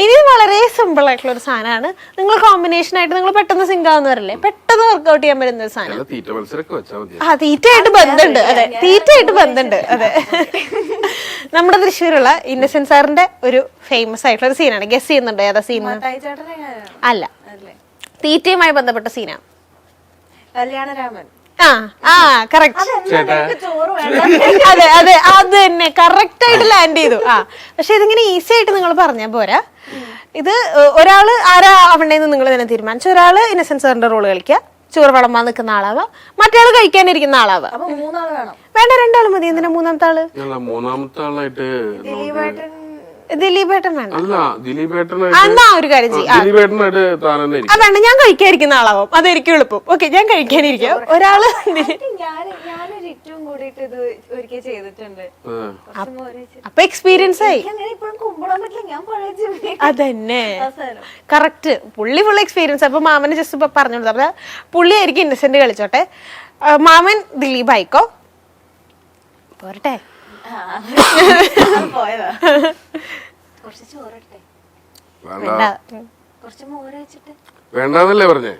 ഇനി വളരെ സിമ്പിൾ ആയിട്ടുള്ള ഒരു സാധനമാണ്. നിങ്ങൾ കോമ്പിനേഷൻ ആയിട്ട് നിങ്ങൾ പെട്ടെന്ന് സിങ്ക് ആവുന്നവരല്ലേ പെട്ടെന്ന് വർക്ക്ഔട്ട് ചെയ്യാൻ പറ്റുന്ന ഒരു സാധനം. ആ തീറ്റയായിട്ട് ബന്ധമുണ്ട് അതെ തീറ്റയായിട്ട് ബന്ധമുണ്ട് അതെ. നമ്മുടെ തൃശ്ശൂരുള്ള ഇന്നസെന്റ് സാറിന്റെ ഒരു ഫേമസ് ആയിട്ടുള്ള ഒരു സീനാണ് ഗസ് ചെയ്യുന്നുണ്ടോ? ഏതാ സീൻ അല്ലേ. തീറ്റയുമായി ബന്ധപ്പെട്ട സീനാണ് കല്യാണരാമൻ. ആ ആ കറക്റ്റ് അതെ അതെ അത് തന്നെ. കറക്റ്റ് ആയിട്ട് ലാൻഡ് ചെയ്തു. ആ പക്ഷെ ഇതിങ്ങനെ ഈസി ആയിട്ട് നിങ്ങൾ പറഞ്ഞ പോരാ. ഇത് ഒരാൾ ആരാ ആവണ്ടേന്ന് നിങ്ങൾ തന്നെ തീരുമാനിച്ചു. ഒരാൾ ഇന്നസെന്റ് സാറിന്റെ റോൾ കളിക്കുക ചോറ് വിളമ്പാൻ നിൽക്കുന്ന ആളാവാ. മറ്റേ ആൾ കഴിക്കാനിരിക്കുന്ന ആളാവാ. അപ്പൊ മൂന്നാൾ വേണം. വേണ്ട രണ്ടാൾ മതി. എന്തിനാ മൂന്നാമത്തെ ആൾ? മൂന്നാമത്തെ ആളായിട്ട് ദിലീപേട്ടൻ വേണ്ട അല്ല ദിലീപേട്ടനായിട്ട് ആ, എന്നാ ഒരു കാര്യം ചെയ്യും. ദിലീപേട്ടനായിട്ട് താൻ തന്നെ ആ ഇരിക്കും. വേണ്ട ഞാൻ കഴിക്കാതിരിക്കുന്ന ആളാവും. അതായിരിക്കും എളുപ്പം. ഓക്കെ ഞാൻ കഴിക്കാനിരിക്കാം. ഒരാൾ ഞാൻ ഞാനൊരു ഏറ്റവും കൂടിയിട്ട് ഇത് ഒരിക്കൽ ചെയ്തിട്ടുണ്ട്. ആ. കുറച്ച് മോര് വെച്ച്. അപ്പൊ എക്സ്പീരിയൻസ് ആയി. ഇപ്പോഴും കുമ്പിടാൻ പറ്റില്ല. ഞാൻ പഴയ ജീവി അതന്നെ. അവസാനം. കറക്റ്റ് പുള്ളി ഫുൾ എക്സ്പീരിയൻസ് അപ്പൊ മാമന് ജസ്റ്റ് ഇപ്പൊ പറഞ്ഞു കൊടുത്തു അപ്പൊ പുള്ളി ആയിരിക്കും ഇന്നസെന്റ് കളിച്ചോട്ടെ. ആ, മാമൻ ദിലീപ് ആയിക്കോ പോരട്ടെ. പോയതാ. കുറച്ച് ചോറിട്ടെ വേണ്ട. വേണ്ട. കുറച്ച് മോര് വെച്ചിട്ട്. വേണ്ടാന്നല്ലേ പറഞ്ഞേ?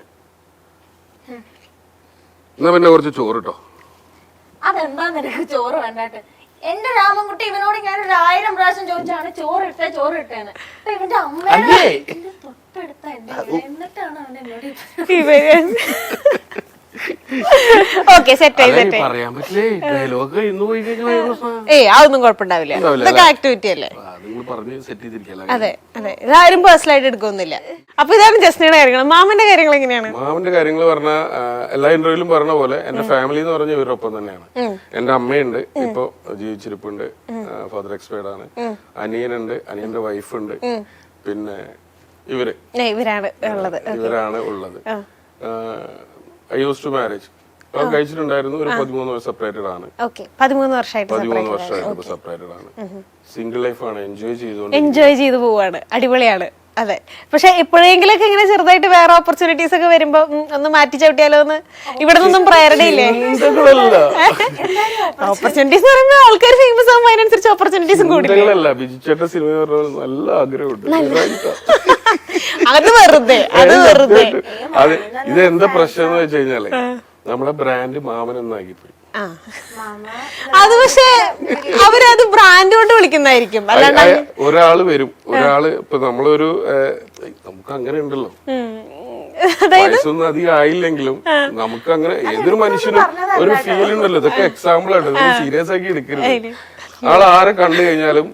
എന്നാ പിന്നെ കുറച്ച് ചോറ് കേട്ടോ അതെന്താ നിനക്ക് ചോറ് വേണ്ടാട്ട് എന്റെ രാമൻകുട്ടി ഇവനോട് ഞാൻ ഒരു ആയിരം പ്രാവശ്യം ചോദിച്ചാണ് ചോറ് ഇട്ടേ ചോറ് ഇട്ടേന്ന് അപ്പൊ ഇവന്റെ അമ്മയുടെ തൊട്ടടുത്ത എന്റെ വീട്. എന്നിട്ടാണ് അവൻ എന്നോട് ഓക്കെ സെറ്റ് ആയി അതെ, സെറ്റ് ആയി. പറയാൻ പറ്റില്ലേ? ഡയലോഗ് കഴിഞ്ഞു പോയി കഴിഞ്ഞാൽ ഏയ് അതൊന്നും കുഴപ്പമുണ്ടാവില്ല. ഉണ്ടാവില്ല, ഇതൊക്കെ ആക്ടിവിറ്റി അല്ലേ? അതെ അതെ. ഇതാരും പേഴ്സണൽ ആയിട്ട് എടുക്കൊന്നുമില്ല അപ്പൊ ഇതാണ് ജസ്റ്റിയുടെ കാര്യങ്ങൾ. മാമന്റെ കാര്യങ്ങൾ എങ്ങനെയാണ്? മാമന്റെ കാര്യങ്ങൾ പറഞ്ഞ എല്ലാ ഇന്റർവ്യൂലും പറഞ്ഞ പോലെ എന്റെ ഫാമിലി എന്ന് പറഞ്ഞ ഇവരൊപ്പം തന്നെയാണ്. എന്റെ അമ്മയുണ്ട് ഇപ്പൊ ജീവിച്ചിരിപ്പുണ്ട്. ഫാദർ എക്സ്പയർഡ് ആണ്. അനിയനുണ്ട് അനിയന്റെ വൈഫുണ്ട് പിന്നെ ഇവർ. ഇവരാണ് ഉള്ളത്. ഇവരാണ് ഉള്ളത്. ഐ യൂസ് ടു മാരേജ് കഴിച്ചിട്ടുണ്ടായിരുന്നു. ഒരു പതിമൂന്ന് വർഷം സെപ്പറേറ്റഡ് ആണ്. പതിമൂന്ന് വർഷമായിട്ട് പതിമൂന്ന് വർഷമായിട്ട് സെപ്പറേറ്റഡ് ആണ്. സിംഗിൾ ലൈഫ് ആണ്. എൻജോയ് ചെയ്തുകൊണ്ട് എൻജോയ് ചെയ്തു പോവാണ്. അടിപൊളിയാണ്. അതെ. പക്ഷെ എപ്പോഴെങ്കിലൊക്കെ ഇങ്ങനെ ചെറുതായിട്ട് വേറെ ഓപ്പർച്യൂണിറ്റീസ് ഒക്കെ വരുമ്പോ ഉം, ഒന്ന് മാറ്റി ചവിട്ടിയാലോ എന്ന് ഇവിടെ നിന്നും പ്രേരണയില്ലേ ചിന്തകളല്ല ഓപ്പർച്യൂണിറ്റീസ് പറയുമ്പോൾ ആൾക്കാർ ഫേമസ് ആകുമ്പോൾ അതിനനുസരിച്ച് ഓപ്പർച്യൂണിറ്റീസും കൂടി ചിന്തകളല്ല ചേട്ടൻ സിനിമ നല്ല ആഗ്രഹമുണ്ട്. അത് വെറുതെ അത് വെറുതെ. അത് ഇത് എന്താ പ്രശ്നം എന്ന് വെച്ച് കഴിഞ്ഞാൽ നമ്മളെ ബ്രാൻഡ് മാമൻ എന്നാക്കിപ്പോയി അത് പക്ഷേ അവരത് ബ്രാൻഡ് കൊണ്ട് വിളിക്കുന്നതായിരിക്കും. ഒരാൾ വരും. ഒരാൾ ഇപ്പൊ നമ്മളൊരു നമുക്ക് അങ്ങനെ ഉണ്ടല്ലോ. അതായത് വയസ്സൊന്നും അധികം ആയില്ലെങ്കിലും നമുക്ക് അങ്ങനെ ഏതൊരു മനുഷ്യനും ഒരു ഫീൽ ഉണ്ടല്ലോ. ഇതൊക്കെ എക്സാമ്പിൾ ആണ് സീരിയസ് ആക്കി എടുക്കരുത്. ആൾ ആരെ കണ്ടു കഴിഞ്ഞാലും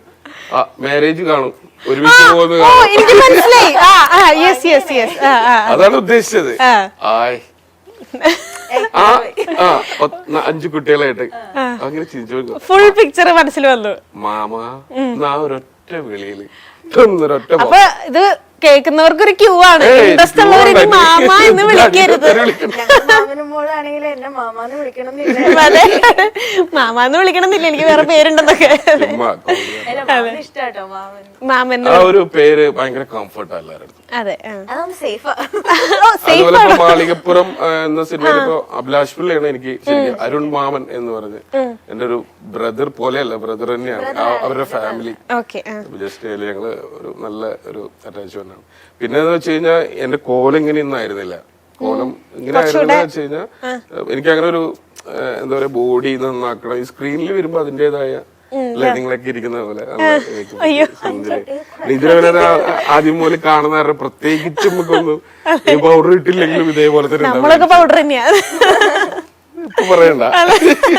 മാരേജ് കാണും. ഒരുമിച്ച് പോകുന്നത് അതാണ് ഉദ്ദേശിച്ചത്. ആ. ആയ്. ആ ആ അഞ്ചു കുട്ടികളായിട്ട്. അങ്ങനെ ചിരിച്ചു ഫുൾ പിക്ചർ മനസ്സിൽ വന്നു. മാമ എന്നാ ഒരൊറ്റ വിളിയിൽ. അപ്പൊ ഇത് കേൾക്കുന്നവർക്ക് ഒരു ക്യൂ ആണ്. ഏയ്, ഇൻട്രസ്റ്റ് ഉള്ളവർ ഇനി മാമ എന്ന് വിളിക്കരുത്. അതെ മാമ എന്ന് വിളിക്കണമെന്നില്ല. എനിക്ക് വേറെ പേരുണ്ടെന്നൊക്കെ. മാമൻ മാമൻ ആ ഒരു പേര് ഭയങ്കര കംഫർട്ട് എല്ലാവരുടെ അതെ ആ. സേഫാ ഓ സേഫ് അതുപോലെ മാളികപ്പുറം എന്ന സിനിമയിൽ ഇപ്പൊ അഭിലാഷ് പിള്ളയാണ് എനിക്ക് ശരിക്കും അരുൺ മാമൻ എന്ന് പറഞ്ഞ് എന്റെ ഒരു ബ്രദർ പോലെയല്ല ബ്രദർ തന്നെയാണ്. അവരുടെ ഫാമിലി ഓക്കെ ജസ്റ്റ് ഞങ്ങൾ ഒരു നല്ല ഒരു അറ്റാച്ച്മെന്റ് ആണ് പിന്നെ എന്ന് വെച്ച് കഴിഞ്ഞാൽ എന്റെ കോലം ഇങ്ങനെ ഒന്നും ആയിരുന്നില്ല. കോലം ഇങ്ങനെ ആയിരുന്നില്ല വെച്ച് കഴിഞ്ഞാൽ എനിക്ക് അങ്ങനെ ഒരു എന്താ പറയാ ബോഡി നന്നാക്കണം. ഈ സ്ക്രീനിൽ വരുമ്പോ അതിന്റേതായ ലൈനിങ്ങളൊക്കെ ഇരിക്കുന്ന പോലെ ഇതിനെ ആദ്യം പോലെ കാണുന്ന പ്രത്യേകിച്ച് നമുക്കൊന്നും പൗഡർ ഇട്ടില്ലെങ്കിലും ഇതേപോലെ തന്നെ പൗഡർ തന്നെയാ. ഇപ്പൊ പറയണ്ട.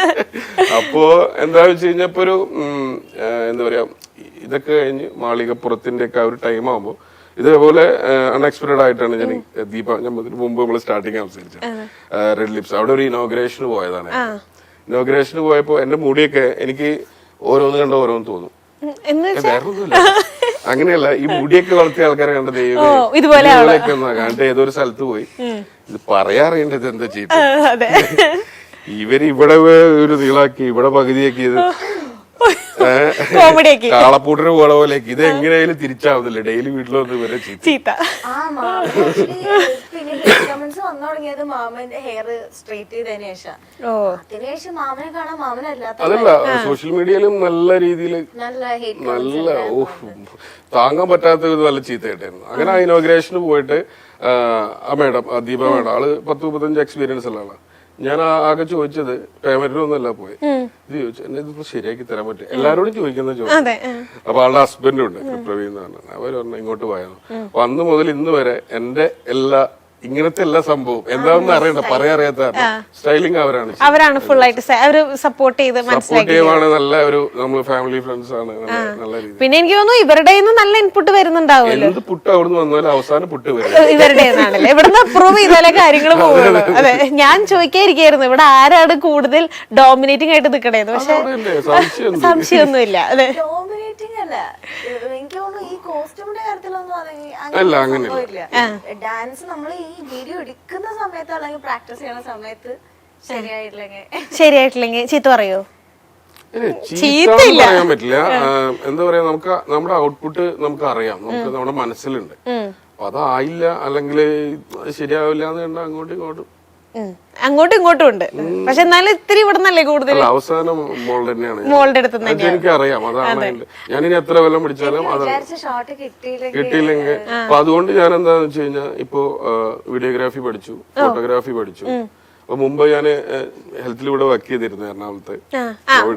അപ്പോ എന്താ വെച്ച് കഴിഞ്ഞപ്പോ ഒരു എന്താ പറയാ ഇതൊക്കെ കഴിഞ്ഞ് മാളികപ്പുറത്തിന്റെ ഒക്കെ ആ ഒരു ടൈം ആകുമ്പോ ഇതേപോലെ അൺഎക്സ്പെക്ടഡ് ആയിട്ടാണ് ഞാൻ ദീപ ഞാൻ മുമ്പ് നമ്മൾ സ്റ്റാർട്ടിങ് സംസാരിച്ചത്. റെഡ് ലിപ്സ് അവിടെ ഒരു ഇനോഗ്രേഷന് പോയതാണ്. ഇനോഗ്രേഷന് പോയപ്പോ എന്റെ മുടിയൊക്കെ എനിക്ക് ഓരോന്ന് കണ്ട ഓരോന്ന് തോന്നും. വേറൊന്നുമില്ല. അങ്ങനെയല്ല ഈ മുടിയൊക്കെ വളർത്തിയ ആൾക്കാരെ കണ്ട ദൈവം ഇതുപോലെ ഇതുപോലെയൊക്കെ ഏതൊരു കണ്ടിട്ട് ഏതോ ഒരു സ്ഥലത്ത് പോയി. ഇത് പറയാറിയണ്ടത് എന്താ ചെയ്തു ഇവർ ഇവിടെ ഒരു നീളാക്കി ഇവിടെ പകുതിയാക്കി ഇത്. കോമഡിയാക്കി. കാളപ്പൂട്ടിന് പോണ പോലെ ഇത് എങ്ങനെയായാലും തിരിച്ചാവുന്നില്ല. ഡെയിലി വീട്ടിൽ വന്ന് ഇവരെ ചീത്ത. കമന്റ്സ് വന്നു തുടങ്ങിയത് മാമന്റെ ഹെയർ ചെയ്തതിനു ശേഷം. അതിനുശേഷം മാമനെ കാണാൻ മാമനല്ലാത്ത അതല്ല സോഷ്യൽ മീഡിയയിലും നല്ല രീതിയിൽ നല്ല ഹേറ്റ് നല്ല ഓഹ് താങ്ങാൻ പറ്റാത്ത ഒരു നല്ല ചീത്തയായിട്ടായിരുന്നു അങ്ങനെ ഇനോഗ്രേഷന് പോയിട്ട് ആ, മേഡം ആ ദീപ മേഡം ആൾ പത്ത് മുപ്പത്തഞ്ച് എക്സ്പീരിയൻസ് ഉള്ള ആളാണ് ഞാൻ ആകെ ചോദിച്ചത് പേയ്മെന്റിനൊന്നുമല്ല പോയി. ഇത് ചോദിച്ചു എന്നെ ഇത് ശരിയാക്കി തരാൻ പറ്റും? എല്ലാരോടും ചോദിക്കുന്ന ചോദ്യം. ആ. അപ്പൊ ആളുടെ ഹസ്ബൻഡും ഉണ്ട് പ്രവീൺ എന്ന് പറഞ്ഞത് അവർ പറഞ്ഞു ഇങ്ങോട്ട് അപ്പൊ അന്ന് മുതൽ ഇന്ന് വരെ എന്റെ എല്ലാ ഇങ്ങനത്തെ എല്ലാ സംഭവം എന്താണെന്ന് അറിയണ്ട പറയാറിയാത്ത സ്റ്റൈലിംഗ് അവരാണ് അവരാണ് ഫുൾ ആയിട്ട് അവർ സപ്പോർട്ട് ചെയ്ത് മനസ്സിലാക്കി സപ്പോർട്ടീവ് ആണ് നല്ല ഒരു നമ്മൾ ഫാമിലി ഫ്രണ്ട്സ് ആണ് നല്ല രീതി പിന്നെ എനിക്ക് തോന്നുന്നു ഇവരുടെ നിന്ന് നല്ല ഇൻപുട്ട് വരുന്നുണ്ടാവുമല്ലോ. എന്ത് പുട്ട് അവിടുന്ന് വന്നാലും അവസാനം പുട്ട് വരും. ഇവരുടെ ഇവിടുന്ന് അപ്രൂവ് ചെയ്താലേ കാര്യങ്ങൾ പോകുള്ളൂ അതെ ഞാൻ ചോദിക്കായിരിക്കായിരുന്നു ഇവിടെ ആരാണ് കൂടുതൽ ഡോമിനേറ്റിംഗ് ആയിട്ട് നിൽക്കണേന്ന് പക്ഷെ? സംശയമൊന്നുമില്ല. അതെ. അല്ല എനിക്ക് തോന്നുന്നു ഈ കോസ്റ്റ്യൂമിന്റെ കാര്യത്തിലൊന്നും അല്ല, അങ്ങനെ ഡാൻസ് നമ്മൾ ഈ വീഡിയോ എടുക്കുന്ന സമയത്ത് അല്ലെങ്കിൽ പ്രാക്ടീസ് ചെയ്യുന്ന സമയത്ത് ശരിയായിട്ടില്ലെങ്കിൽ ശരിയായിട്ടില്ലെങ്കിൽ ചീത്ത പറയോ? ഏ, ചീത്തയെന്ന് പറയാൻ പറ്റില്ല. എന്താ പറയാ നമുക്ക് നമ്മുടെ ഔട്ട്പുട്ട് നമുക്ക് അറിയാം നമുക്ക് നമ്മുടെ മനസ്സിലുണ്ട്. അപ്പൊ അതായില്ല അല്ലെങ്കിൽ ശരിയാവില്ല എന്ന് കണ്ട അങ്ങോട്ടും ഇങ്ങോട്ടും. അങ്ങോട്ടും ഇങ്ങോട്ടും ഉണ്ട്. പക്ഷെ എന്നാലും ഇത്തിരി ഇവിടെ നിന്നല്ലേ കൂടുതൽ അവസാനം മോൾ തന്നെയാണ്. മോളുടെ അടുത്ത് നിന്ന് അത്. എനിക്കറിയാം അതാണ് ഞാൻ ഇനി എത്ര വെല്ലം പിടിച്ചാലും കിട്ടിയില്ലെങ്കിൽ അപ്പൊ അതുകൊണ്ട് ഞാൻ എന്താന്ന് വെച്ച് കഴിഞ്ഞാൽ ഇപ്പോ വീഡിയോഗ്രാഫി പഠിച്ചു. ഫോട്ടോഗ്രാഫി പഠിച്ചു. അപ്പൊ മുമ്പ് ഞാൻ ഹെൽത്തിൽ ഇവിടെ വർക്ക് ചെയ്തിരുന്നു എറണാകുളത്ത്.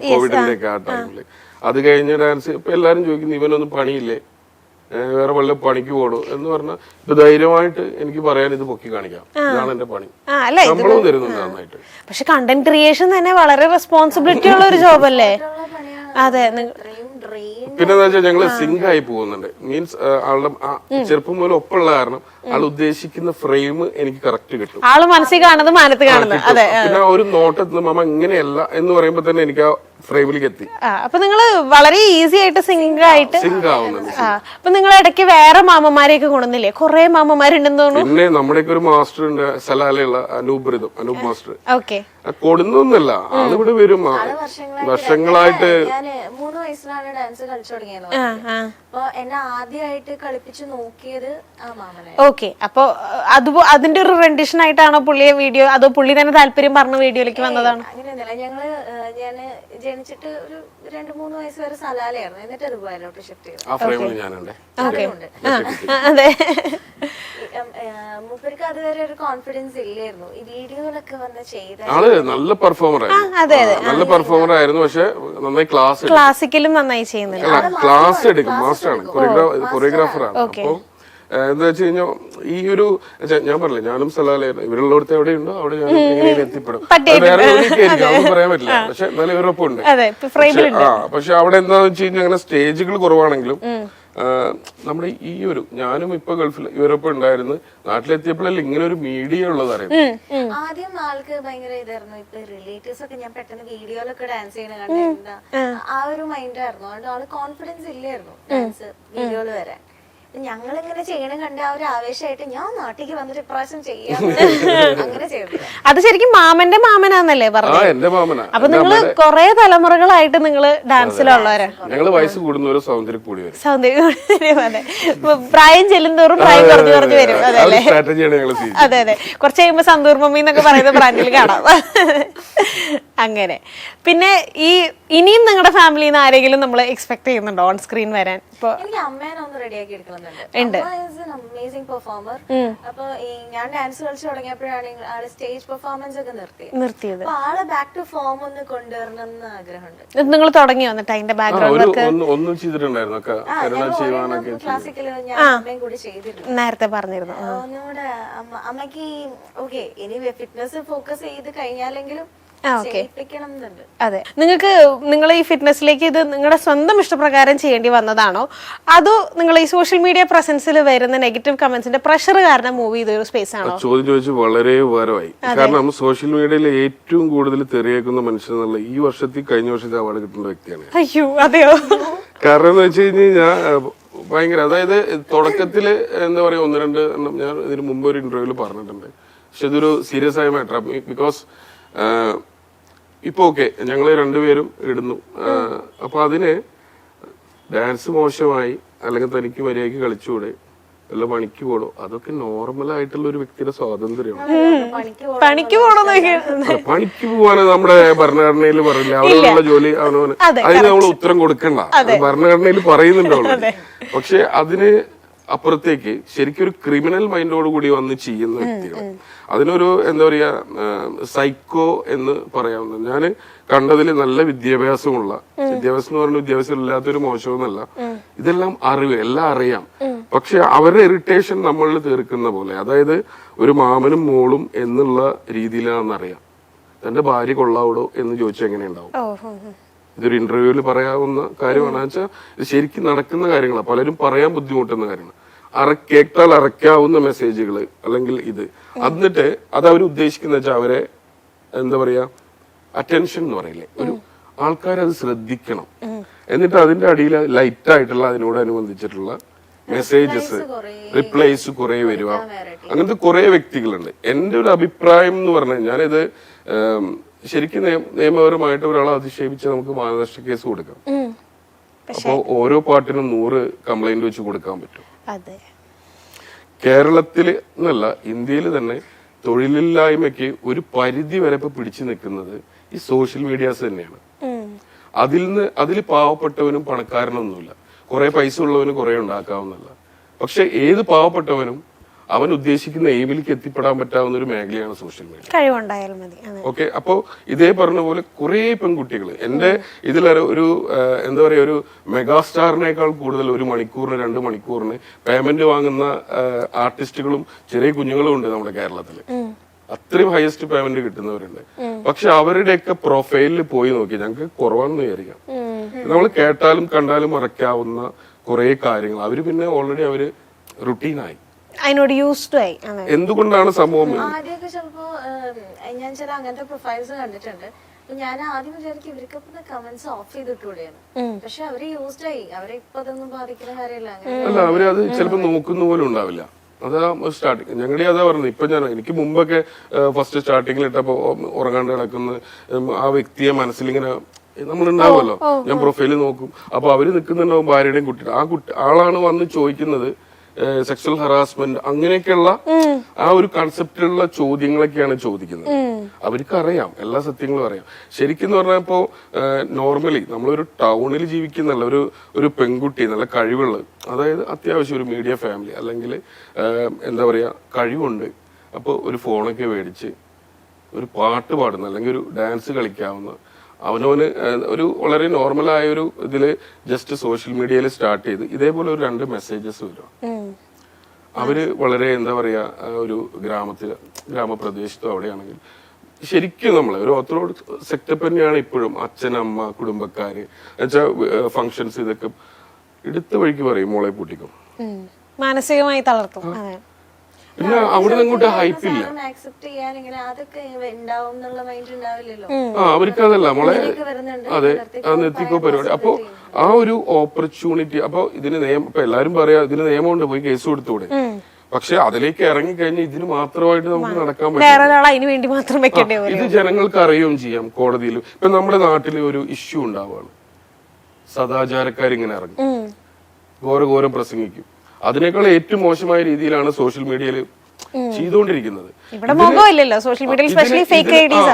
കോവിഡിന്റെ ഒക്കെ ആ. ടൈമിൽ അത് കഴിഞ്ഞ ഡാൻസ് ഇപ്പൊ എല്ലാരും ചോദിക്കുന്നു ഇവനൊന്നും പണിയില്ലേ? വേറെ വല്ല പണിക്ക് പോകണോ എന്ന് പറഞ്ഞാൽ ഇപ്പൊ ധൈര്യമായിട്ട് എനിക്ക് പറയാൻ ഇത് പൊക്കി കാണിക്കാം. ഇതാണ് എന്റെ പണി. ആ അല്ല ഇത് ശമ്പളവും തരുന്നുണ്ട് നന്നായിട്ട്. പക്ഷെ കണ്ടന്റ് ക്രിയേഷൻ തന്നെ വളരെ റെസ്പോൺസിബിലിറ്റി ഉള്ള ഒരു ജോബ് അല്ലേ? അതെ പിന്നെ എന്താ വെച്ചാൽ ഞങ്ങൾ സിങ്ക് ആയി പോകുന്നുണ്ട്. മീൻസ് ആളുടെ ചെറുപ്പം മുതൽ ഒപ്പമുള്ള കാരണം ആൾ ഉദ്ദേശിക്കുന്ന ഫ്രെയിം എനിക്ക് കറക്റ്റ് കിട്ടും. ആൾ മനസ്സിൽ കാണുന്നത് മാനത്ത് കാണുന്നത്. അതെ പിന്നെ ഒരു നോട്ടത്തിൽ മാമ ഇങ്ങനെയല്ല എന്ന് പറയുമ്പോ തന്നെ എനിക്ക് ആ ഫ്രെയിമിലേക്ക് എത്തി. അപ്പൊ നിങ്ങൾ വളരെ ഈസി ആയിട്ട് സിങ്ക് ആയിട്ട് സിങ്ക് ആവുന്നുണ്ട് അപ്പൊ നിങ്ങൾ ഇടയ്ക്ക് വേറെ മാമന്മാരെയൊക്കെ കൊണ്ടുവന്നില്ലേ? കുറെ മാമന്മാരുണ്ടെന്ന് തോന്നുന്നു. പിന്നെ നമ്മുടെ ഒരു മാസ്റ്റർ ഉണ്ട് സലാലയുള്ള Anoop rhythm Anoop master. Okay. കൊടുന്നൊന്നല്ല ആളിവിടെ വരും. വർഷങ്ങളായിട്ട് മൂന്ന് വയസ്സിലാണ് മുതലാണ് ഡാൻസ് കളിച്ചു തുടങ്ങിയെന്ന് അപ്പൊ എന്നെ ആദ്യമായിട്ട് കളിപ്പിച്ച് നോക്കിയത് ആ മാമനെ. ഓക്കെ. അപ്പൊ അത് അതിന്റെ ഒരു റെൻഡിഷൻ ആയിട്ടാണോ പുള്ളിയെ വീഡിയോ അതോ പുള്ളി തന്നെ താല്പര്യം പറഞ്ഞ വീഡിയോയിലേക്ക് വന്നതാണ്? അങ്ങനെയൊന്നുമില്ല. ഞങ്ങൾ ഞാൻ ജനിച്ചിട്ട് ഒരു രണ്ട് മൂന്ന് വയസ്സ് വരെ സലാലയായിരുന്നു. എന്നിട്ട് അത് ദുബായിലോട്ട് ഷിഫ്റ്റ് ചെയ്തു. അതെ. മൂപ്പർക്ക് അതുവരെ ഒരു കോൺഫിഡൻസ് ഇല്ലായിരുന്നു. ഈ വീഡിയോയിലൊക്കെ വന്ന് ചെയ്ത ആൾ നല്ല പെർഫോമർ ആയിരുന്നു. അതെ, നല്ല പെർഫോമർ ആയിരുന്നു പക്ഷെ നന്നായി ക്ലാസ് ക്ലാസിക്കലും നന്നായി ചെയ്യുന്നില്ല ക്ലാസ് എടുക്കും മാസ്റ്റർ ആണ്. കൊറിയോഗ്രാഫർ ആണ് അപ്പൊ എന്താ വെച്ച് കഴിഞ്ഞാൽ ഈ ഒരു ഞാൻ പറഞ്ഞില്ല ഞാനും സലാലായിരുന്നു ഇവരുള്ളടത്ത് എവിടെയുണ്ടോ അവിടെ ഞാൻ എങ്ങനെയും എത്തിപ്പെടും വേറെ അതൊന്നും പറയാൻ പറ്റില്ല. പക്ഷെ എന്നാലും ഇവരൊപ്പം ഉണ്ട് അതെ ഫ്രെയിമിൽ പക്ഷെ- ആ പക്ഷെ അവിടെ എന്താന്ന് വെച്ച് കഴിഞ്ഞാൽ അങ്ങനെ സ്റ്റേജുകൾ കുറവാണെങ്കിലും നമ്മുടെ ഈ ഒരു ഞാനും ഇപ്പൊ ഗൾഫിൽ യൂറോപ്പ് ഉണ്ടായിരുന്നു. നാട്ടിലെത്തിയപ്പോഴല്ലേ ഇങ്ങനെ ഒരു മീഡിയ ഉള്ളത് അറിയാം. ആദ്യം ആൾക്ക് ഭയങ്കര ഇതായിരുന്നു. ഇപ്പൊ റിലേറ്റീവ്സ് ഒക്കെ ഞാൻ പെട്ടെന്ന് വീഡിയോയിലൊക്കെ ഡാൻസ് ചെയ്യണ കണ്ട ആ. ഒരു മൈൻഡ് ആയിരുന്നു. അതുകൊണ്ട് ആൾ കോൺഫിഡൻസ് ഇല്ലായിരുന്നു ഡാൻസ് വീഡിയോയിൽ വരാൻ. ഞങ്ങൾ ഇങ്ങനെ ചെയ്യണം കണ്ട ആ ഒരു ആവേശമായിട്ട് ഞാൻ നാട്ടിലേക്ക് വന്നിട്ട് ഇപ്രാവശ്യം ചെയ്യാം. അങ്ങനെ അത് ശരിക്കും മാമന്റെ മാമനാന്നല്ലേ ആ പറഞ്ഞത് എന്റെ മാമന. അപ്പൊ നിങ്ങൾ കൊറേ തലമുറകളായിട്ട് നിങ്ങൾ ഡാൻസിലുള്ളവരാ? ഞങ്ങൾ വയസ്സ് കൂടുന്നവരും സൗന്ദര്യം കൂടി വരും സൗന്ദര്യം അതെ. ഇപ്പൊ പ്രായം ചെല്ലുന്തോറും പ്രായം കുറഞ്ഞു കുറഞ്ഞു വരും. അതെ അല്ലേ? സ്ട്രാറ്റജിയാണ് ഞങ്ങൾ സ്വീകരിച്ചത് അതെ അതെ. കുറച്ച് കഴിയുമ്പോ സന്തൂർ മമ്മി എന്നൊക്കെ പറയുന്ന ബ്രാൻഡിൽ കാണാം. അങ്ങനെ. പിന്നെ ഈ ഇനിയും നിങ്ങളുടെ ഫാമിലിയിൽ നിന്ന് ആരെങ്കിലും നമ്മൾ എക്സ്പെക്ട് ചെയ്യുന്നുണ്ടോ ഓൺ സ്ക്രീൻ വരാൻ? ഇപ്പൊ അപ്പൊ ഈ ഞാൻ ഡാൻസ് കളിച്ചു തുടങ്ങിയപ്പോഴാണ് ആൾ സ്റ്റേജ് പെർഫോമൻസ് ഒക്കെ നിർത്തി നിർത്തിയത്. ആളെ ബാക്ക് ടു ഫോം ഒന്ന് കൊണ്ടുവരണം എന്ന് ആഗ്രഹമുണ്ട്. നിങ്ങൾ തുടങ്ങി വന്നിട്ട് അതിന്റെ ബാക്ക്ഗ്രൗണ്ട് ഒന്നും ചെയ്തിട്ടുണ്ടായിരുന്നു. ക്ലാസിക്കൽ ഞാൻ അമ്മയും കൂടി ചെയ്തിരുന്നു. നേരത്തെ പറഞ്ഞിരുന്നു. ഒന്നുകൂടെ അമ്മ അമ്മയ്ക്ക് ഓക്കെ ഇനി ഫിറ്റ്നസ് ഫോക്കസ് ചെയ്ത് കഴിഞ്ഞാലെങ്കിലും അതെ. നിങ്ങൾക്ക് നിങ്ങൾ ഈ ഫിറ്റ്നസിലേക്ക് ഇത് നിങ്ങളുടെ സ്വന്തം ഇഷ്ടപ്രകാരം ചെയ്യേണ്ടി വന്നതാണോ? അതോ നിങ്ങൾ ഈ സോഷ്യൽ മീഡിയ പ്രസൻസിൽ വരുന്ന നെഗറ്റീവ് കമന്റ്സിന്റെ പ്രഷർ കാരണം മൂവ് ചെയ്ത ഒരു സ്പേസ് ആണോ ചോദ്യം ചോദിച്ചു വളരെ ഉപകാരമായി. കാരണം സോഷ്യൽ മീഡിയയിൽ ഏറ്റവും കൂടുതൽ തെറിയേക്കുന്ന മനുഷ്യൻ എന്നുള്ള ഈ വർഷത്തിൽ കഴിഞ്ഞ വർഷത്തെ അവാർഡ് കിട്ടുന്ന വ്യക്തിയാണ് അയ്യോ അതെയോ? കാരണം എന്ന് വെച്ച് കഴിഞ്ഞാൽ ഭയങ്കര അതായത് തുടക്കത്തിൽ എന്താ പറയാ ഒന്ന് രണ്ട് എണ്ണം ഞാൻ ഇതിന് മുമ്പ് ഒരു ഇന്റർവ്യൂവിൽ പറഞ്ഞിട്ടുണ്ട്. പക്ഷെ ഇതൊരു സീരിയസ് ആയ മാറ്റർ ബിക്കോസ് ഇപ്പൊ ഓക്കെ ഞങ്ങൾ രണ്ടുപേരും ഇടുന്നു. അപ്പോൾ അപ്പൊ അതിന് ഡാൻസ് മോശമായി അല്ലെങ്കിൽ തനിക്ക് മര്യാദയ്ക്ക് കളിച്ചുകൂടെ അല്ല പണിക്ക് പോകണോ അതൊക്കെ നോർമൽ ആയിട്ടുള്ള ഒരു വ്യക്തിയുടെ സ്വാതന്ത്ര്യമാണ്. പണിക്ക് പണിക്ക് പോവാന് നമ്മുടെ ഭരണഘടനയിൽ പറയില്ല. അവിടെയുള്ള ജോലി അവനവന്. അതിന് നമ്മൾ ഉത്തരം കൊടുക്കണ്ട. ഭരണഘടനയിൽ പറയുന്നുണ്ടോ പക്ഷെ അതിന് അപ്പുറത്തേക്ക് ശരിക്കും ഒരു ക്രിമിനൽ മൈൻഡോട് കൂടി വന്ന് ചെയ്യുന്ന വ്യക്തികൾ അതിനൊരു എന്താ പറയാ സൈക്കോ എന്ന് പറയാവുന്നത് ഞാൻ കണ്ടതിൽ നല്ല വിദ്യാഭ്യാസമുള്ള വിദ്യാഭ്യാസം എന്ന് പറഞ്ഞ വിദ്യാഭ്യാസം ഇല്ലാത്തൊരു മോശമൊന്നല്ല ഇതെല്ലാം അറിവ് എല്ലാം അറിയാം. പക്ഷെ അവരുടെ ഇറിറ്റേഷൻ നമ്മളിൽ തീർക്കുന്ന പോലെ അതായത് ഒരു മാമനും മോളും എന്നുള്ള രീതിയിലാണെന്നറിയാം. തന്റെ ഭാര്യ കൊള്ളാവിടോ എന്ന് ചോദിച്ചാൽ എങ്ങനെയുണ്ടാവും. ഇതൊരു ഇന്റർവ്യൂവിൽ പറയാവുന്ന കാര്യമാണ്. വെച്ചാൽ ഇത് ശരിക്കും നടക്കുന്ന കാര്യങ്ങളാണ് പലരും പറയാൻ ബുദ്ധിമുട്ടുന്ന കാര്യങ്ങൾ അറ കേട്ടാൽ അറയ്ക്കാവുന്ന മെസ്സേജുകൾ അല്ലെങ്കിൽ ഇത്. എന്നിട്ട് അത് അവർ ഉദ്ദേശിക്കുന്ന വെച്ചാൽ അവരെ എന്താ പറയാ അറ്റൻഷൻ എന്ന് പറയില്ലേ. ഒരു ആൾക്കാരത് ശ്രദ്ധിക്കണം. എന്നിട്ട് അതിന്റെ അടിയിൽ ലൈറ്റ് ആയിട്ടുള്ള അതിനോട് അനുബന്ധിച്ചിട്ടുള്ള മെസ്സേജസ് റിപ്ലൈസ് കുറെ വരുക. അങ്ങനത്തെ കുറെ വ്യക്തികളുണ്ട്. എന്റെ ഒരു അഭിപ്രായം എന്ന് പറഞ്ഞാൽ ഞാനിത് ഉം, ശരിക്കും നിയ- നിയമപരമായിട്ട് ഒരാളെ അധിക്ഷേപിച്ച് നമുക്ക് മാനനഷ്ട കേസ് കൊടുക്കാം. ഉം. അപ്പോ ഓരോ പാട്ടിനും നൂറ് കംപ്ലൈന്റ് വെച്ച് കൊടുക്കാൻ പറ്റും. കേരളത്തിൽ എന്നല്ല ഇന്ത്യയിൽ തന്നെ തൊഴിലില്ലായ്മയ്ക്ക് ഒരു പരിധി വരെ ഇപ്പൊ പിടിച്ചു നിൽക്കുന്നത് ഈ സോഷ്യൽ മീഡിയാസ് തന്നെയാണ്. അതിൽ നിന്ന് അതിൽ പാവപ്പെട്ടവനും പണക്കാരനൊന്നുമില്ല. കുറെ പൈസ ഉള്ളവനും കുറെ ഉണ്ടാക്കാവുന്നല്ല പക്ഷെ ഏത് പാവപ്പെട്ടവനും അവൻ ഉദ്ദേശിക്കുന്ന എയിമിലേക്ക് എത്തിപ്പെടാൻ പറ്റാവുന്ന ഒരു മേഖലയാണ് സോഷ്യൽ മീഡിയ കഴിവുണ്ടായാൽ മതി. ഓക്കെ അപ്പോ ഇതേ പറഞ്ഞ പോലെ കുറെ പെൺകുട്ടികൾ എന്റെ ഇതിലൊരു ഒരു എന്താ പറയാ ഒരു മെഗാസ്റ്റാറിനേക്കാൾ കൂടുതൽ ഒരു മണിക്കൂറിന് രണ്ട് മണിക്കൂറിന് പേയ്മെന്റ് വാങ്ങുന്ന ആർട്ടിസ്റ്റുകളും ചെറിയ കുഞ്ഞുങ്ങളും ഉണ്ട് നമ്മുടെ കേരളത്തിൽ അത്രയും ഹയസ്റ്റ് പേയ്മെന്റ് കിട്ടുന്നവരുണ്ട്. പക്ഷെ അവരുടെയൊക്കെ പ്രൊഫൈലിൽ പോയി നോക്കി ഞങ്ങൾക്ക് കുറവാണെന്ന് വിചാരിക്കാം. നമ്മൾ കേട്ടാലും കണ്ടാലും മറക്കാവുന്ന കുറെ കാര്യങ്ങൾ. അവർ പിന്നെ ഓൾറെഡി അവർ റുട്ടീനായി അതിനോട് യൂസ്ഡ് ആയി. എന്തുകൊണ്ടാണ് സംഭവം? ആദ്യമൊക്കെ ചിലപ്പോ ഞാൻ ചില അങ്ങനത്തെ പ്രൊഫൈൽസ് കണ്ടിട്ടുണ്ട്. ഞാൻ ആദ്യം വിചാരിക്കും ഇവർക്ക് കമന്റ്സ് ഓഫ് ചെയ്തിട്ടൂടെയാണ് പക്ഷെ അവർ യൂസ്ഡ് ആയി. അവരെ ഇപ്പൊ അതൊന്നും ബാധിക്കുന്ന കാര്യമില്ല. അല്ല അവർ അത് ചിലപ്പോ നോക്കുന്ന പോലും ഉണ്ടാവില്ല. അതാ സ്റ്റാർട്ടിങ് ഞങ്ങളുടെ അതാ പറഞ്ഞത്. ഇപ്പൊ ഞാൻ എനിക്ക് മുമ്പൊക്കെ ഫസ്റ്റ് സ്റ്റാർട്ടിങ്ങിൽ ഇട്ടപ്പോ ഉറങ്ങാണ്ട് കിടക്കുന്ന ആ വ്യക്തിയെ മനസ്സിലിങ്ങനെ നമ്മൾ ഉണ്ടാവുമല്ലോ ഞാൻ പ്രൊഫൈൽ നോക്കും. അപ്പൊ അവർ നിൽക്കുന്നുണ്ടാവും ഭാര്യയുടെയും കുട്ടിയുടെ ആ കുട്ടി ആളാണ് വന്ന് ചോദിക്കുന്നത് സെക്ഷൽ ഹറാസ്മെന്റ് അങ്ങനെയൊക്കെയുള്ള ആ ഒരു കൺസെപ്റ്റിലുള്ള ചോദ്യങ്ങളൊക്കെയാണ് ചോദിക്കുന്നത്. അവർക്ക് അറിയാം എല്ലാ സത്യങ്ങളും അറിയാം. ശരിക്കും പറഞ്ഞാൽ ഇപ്പോ നോർമലി നമ്മളൊരു ടൗണിൽ ജീവിക്കുന്നല്ല ഒരു ഒരു പെൺകുട്ടി നല്ല കഴിവുള്ള അതായത് അത്യാവശ്യം ഒരു മീഡിയ ഫാമിലി അല്ലെങ്കിൽ എന്താ പറയാ കഴിവുണ്ട്. അപ്പോൾ ഒരു ഫോണൊക്കെ മേടിച്ച് ഒരു പാട്ട് പാടുന്ന അല്ലെങ്കിൽ ഒരു ഡാൻസ് കളിക്കാവുന്ന അവനവന് ഒരു വളരെ നോർമലായ ഒരു ഇതിൽ ജസ്റ്റ് സോഷ്യൽ മീഡിയയിൽ സ്റ്റാർട്ട് ചെയ്ത് ഇതേപോലെ ഒരു രണ്ട് മെസ്സേജസ് വരും. അവർ വളരെ എന്താ പറയാ ഒരു ഗ്രാമത്തിൽ ഗ്രാമപ്രദേശത്തോ അവിടെയാണെങ്കിൽ ശരിക്കും നമ്മളെ ഒരു ഓർത്തഡോക്സ് സെറ്റപ്പ് തന്നെയാണ് ഇപ്പോഴും അച്ഛൻ അമ്മ കുടുംബക്കാര് എന്നുവെച്ചാൽ ഫങ്ഷൻസ് ഇതൊക്കെ എടുത്ത വഴിക്ക് പറയും മോളെ പൂട്ടിക്കും. മാനസികമായി തളർത്തും. പിന്നെ അവിടെ ഇങ്ങോട്ട് അങ്ങോട്ട് ഹൈപ്പ് ഇല്ല. ആക്സെപ്റ്റ് ചെയ്യാൻ ഇങ്ങനെ അതൊക്കെ ഉണ്ടാവും എന്നുള്ള മൈൻഡ് ഉണ്ടാവില്ലല്ലോ ആ അവർക്ക് അതല്ല മോളെ അതെ ആ നിർത്തിക്കോ പരിപാടി. അപ്പൊ ആ ഒരു ഓപ്പർച്യൂണിറ്റി അപ്പൊ ഇതിന് നിയമം ഇപ്പൊ എല്ലാരും പറയാ ഇതിന് നിയമമുണ്ട് പോയി കേസ് കൊടുത്തൂടെ. പക്ഷെ അതിലേക്ക് ഇറങ്ങി കഴിഞ്ഞാൽ ഇതിന് മാത്രമായിട്ട് നമുക്ക് നടക്കാൻ പറ്റും. ഇത് ജനങ്ങൾക്ക് അറിയുകയും ചെയ്യാം കോടതിയിൽ. ഇപ്പൊ നമ്മുടെ നാട്ടിൽ ഒരു ഇഷ്യൂ ഉണ്ടാവുകയാണ്. സദാചാരക്കാരിങ്ങനെ ഇറങ്ങും. ഘോരഘോരം പ്രസംഗിക്കും. അതിനേക്കാൾ ഏറ്റവും മോശമായ രീതിയിലാണ് സോഷ്യൽ മീഡിയയിൽ ചെയ്തുകൊണ്ടിരിക്കുന്നത്.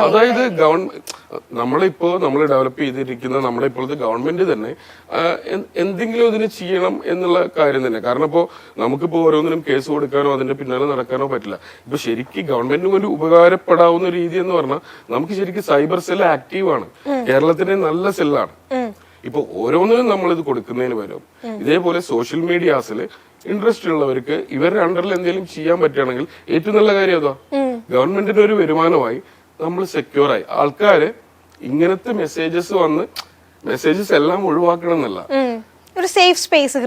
അതായത് നമ്മളിപ്പോ നമ്മൾ ഡെവലപ്പ് ചെയ്തിരിക്കുന്ന നമ്മുടെ ഇപ്പോഴത്തെ ഗവൺമെന്റ് തന്നെ എന്തെങ്കിലും ഇതിന് ചെയ്യണം എന്നുള്ള കാര്യം തന്നെ. കാരണം ഇപ്പോ നമുക്കിപ്പോ ഓരോന്നിനും കേസ് കൊടുക്കാനോ അതിന്റെ പിന്നാലെ നടക്കാനോ പറ്റില്ല. ഇപ്പൊ ശരിക്കും ഗവൺമെന്റിന് ഒരു ഉപകാരപ്പെടാവുന്ന രീതി എന്ന് പറഞ്ഞാൽ നമുക്ക് ശരിക്കും സൈബർ സെൽ ആക്റ്റീവ് ആണ്. കേരളത്തിന്റെ നല്ല സെല്ലാണ് ഇപ്പൊ ഓരോന്നിനും നമ്മൾ ഇത് കൊടുക്കുന്നതിന് പകരം ഇതേപോലെ സോഷ്യൽ മീഡിയാസിൽ ഇൻട്രസ്റ്റ് ഉള്ളവർക്ക് ഇവരുടെ അണ്ടറിൽ എന്തെങ്കിലും ചെയ്യാൻ പറ്റുകയാണെങ്കിൽ ഏറ്റവും നല്ല കാര്യം അതാ ഗവൺമെന്റിന്റെ ഒരു വരുമാനമായി നമ്മൾ സെക്യൂർ ആയി. ആൾക്കാര് ഇങ്ങനത്തെ മെസ്സേജസ് വന്ന് മെസ്സേജസ് എല്ലാം ഒഴിവാക്കണം എന്നല്ല. ഒരു സേഫ് സ്പേസ്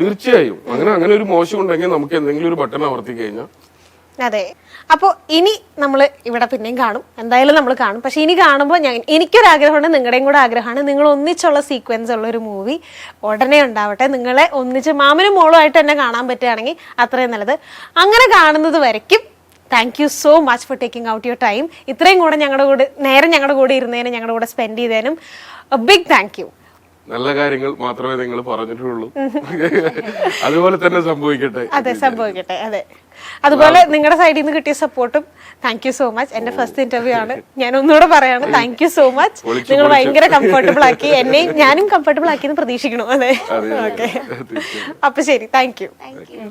തീർച്ചയായും. അങ്ങനെ അങ്ങനെ ഒരു മോശം ഉണ്ടെങ്കിൽ നമുക്ക് എന്തെങ്കിലും ഒരു ബട്ടൺ അമർത്തി കഴിഞ്ഞാൽ അതെ. അപ്പോൾ ഇനി നമ്മൾ ഇവിടെ പിന്നെയും കാണും. എന്തായാലും നമ്മൾ കാണും. പക്ഷെ ഇനി കാണുമ്പോൾ ഞാൻ എനിക്കൊരാഗ്രഹമുണ്ട് നിങ്ങളുടെയും കൂടെ ആഗ്രഹമാണ്. നിങ്ങൾ ഒന്നിച്ചുള്ള സീക്വൻസ് ഉള്ള ഒരു മൂവി ഉടനെ ഉണ്ടാവട്ടെ. നിങ്ങളെ ഒന്നിച്ച് മാമനും മോളുമായിട്ട് തന്നെ കാണാൻ പറ്റുകയാണെങ്കിൽ അത്രയും നല്ലത്. അങ്ങനെ കാണുന്നത് വരയ്ക്കും. Thank you so much for taking out your time ഇത്രയും കൂടെ ഞങ്ങളുടെ കൂടെ നേരം ഞങ്ങളുടെ കൂടെ ഇരുന്നതിനും ഞങ്ങളുടെ കൂടെ സ്പെൻഡ് ചെയ്തതിനും ബിഗ് താങ്ക് യു നല്ല കാര്യങ്ങൾ മാത്രമേ നിങ്ങൾ പറഞ്ഞിട്ടുള്ളൂ. അതുപോലെ തന്നെ സംഭവിക്കട്ടെ. അതെ സംഭവിക്കട്ടെ അതെ. അതുപോലെ നിങ്ങളുടെ സൈഡിൽ നിന്ന് കിട്ടിയ സപ്പോർട്ടും താങ്ക് യു സോ മച്ച് എന്റെ ഫസ്റ്റ് ഇന്റർവ്യൂ ആണ്. ഞാൻ ഒന്നുകൂടെ പറയാണ് താങ്ക് യു സോ മച്ച് നിങ്ങൾ. ഭയങ്കര കംഫർട്ടബിൾ ആക്കി എന്നെയും ഞാനും കംഫർട്ടബിൾ ആക്കി എന്ന് പ്രതീക്ഷിക്കണോ അതെ. ഓക്കെ അപ്പൊ ശരി താങ്ക് യു താങ്ക് യു